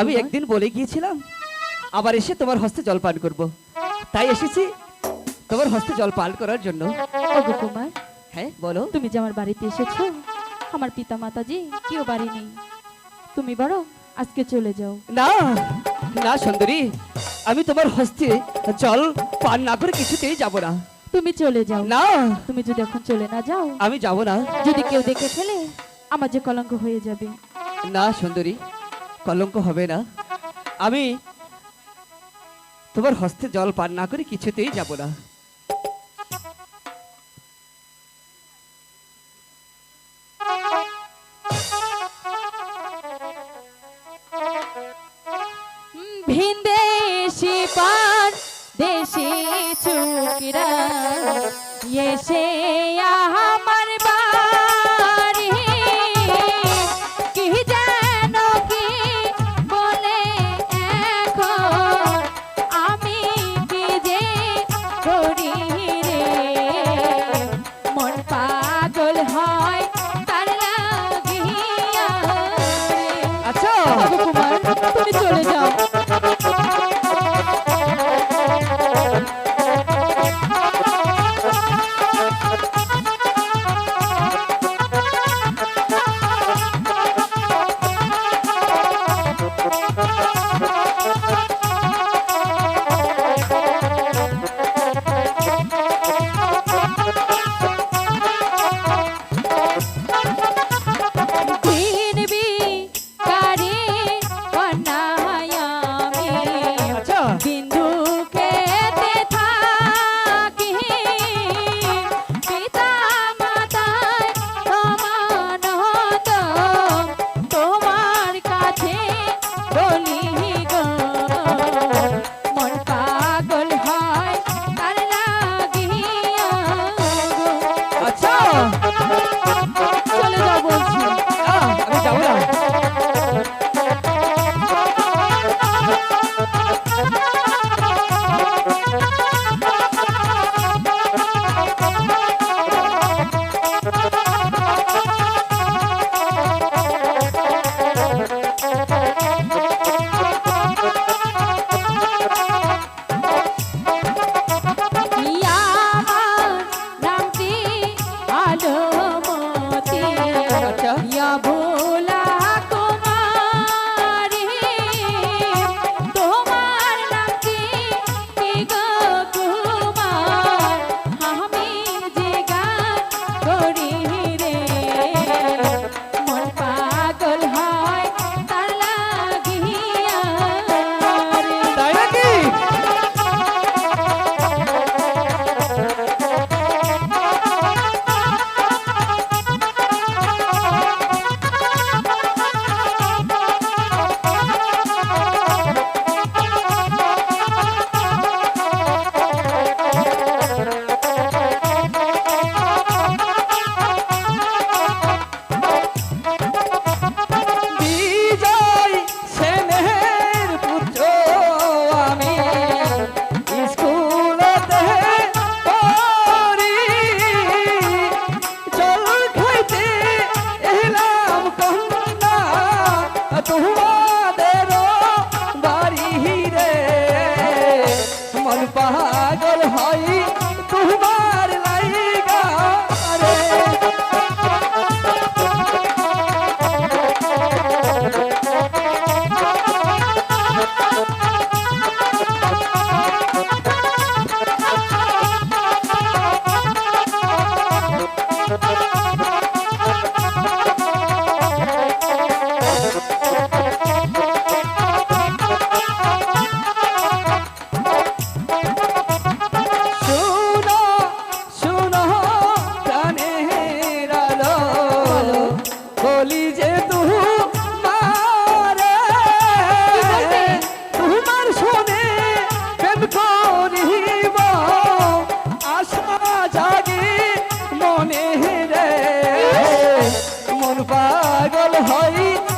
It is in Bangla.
আমি একদিন বলে গিয়েছিলাম আবার এসে তোমার হস্তে জল পান করব। তাই এসেছি তোমার হস্তে জল পান করার জন্য। ওগো কুমার হ্যাঁ বলো। তুমি যে আমার বাড়িতে এসেছ আমার পিতা মাতাজি কেউ বাড়ি নেই। তুমি বড় আজকে চলে যাও। না না সুন্দরী আমি তোমার হস্তে জল পান না করে কিছুতেই যাব না। তুমি চলে যাও। না। তুমি যদি এখন চলে না যাও আমি যাব না। যদি কেউ দেখে ফেলে আমার যে কলঙ্ক হয়ে যাবে। না সুন্দরী কলঙ্ক হবে না। আমি তোমার হস্তে জল পান না করে কিছুতেই যাব না। ভিনদেশি পার দেশি চুকিরা, এসে হয়। পাগল হইতে